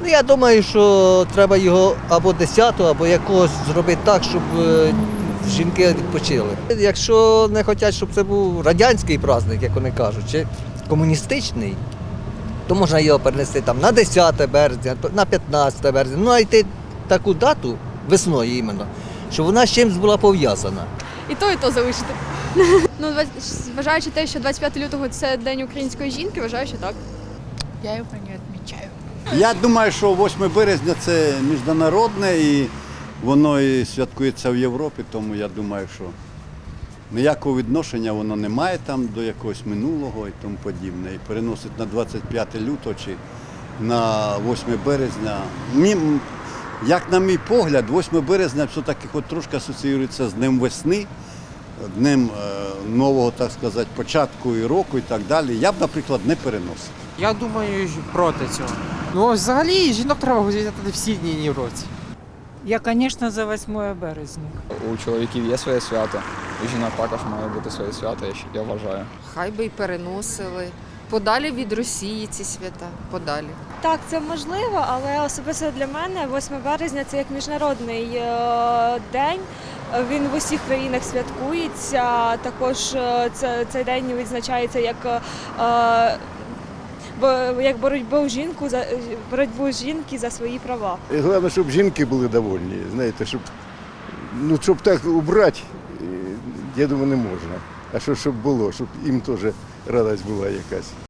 Ну, я думаю, що треба його або 10, або якогось зробити так, щоб е, жінки відпочили. Якщо не хочуть, щоб це був радянський праздник, як вони кажуть, чи комуністичний, то можна його перенести там на 10 березня, на 15 березня. Ну, а йти таку дату весною іменно, щоб вона з чимось була пов'язана. І то, і то залишити. Ну, зважаючи те, що 25 лютого це День української жінки, вважаю, що так. Я его не отмечаю. Я думаю, що 8 березня це міжнародне і воно і святкується в Європі, тому я думаю, що ніякого відношення воно не має там до якогось минулого і тому подібне. І переносить на 25 лютого чи на 8 березня. Як на мій погляд, 8 березня все-таки хоч трошки асоціюється з Днем весни, днем е, нового, так сказати, початку і року і так далі. Я б, наприклад, не переносив. Я думаю, проти цього. Ну, взагалі, жінок треба взяти всі дні в році. Я, звісно, за 8 березня. У чоловіків є своє свято, у жінок також має бути своє свято, я, я вважаю. Хай би й переносили. Подалі від Росії ці свята, подалі. Так, це можливо, але особисто для мене 8 березня це як міжнародний е, день. Він в усіх країнах святкується. Також е, цей день відзначається як, е, як боротьбу жінку за боротьбу жінки за свої права. І головне, щоб жінки були довольні, знаєте, щоб, ну, щоб так убрати, я думаю, не можна. А що щоб було, щоб їм теж радість була якась.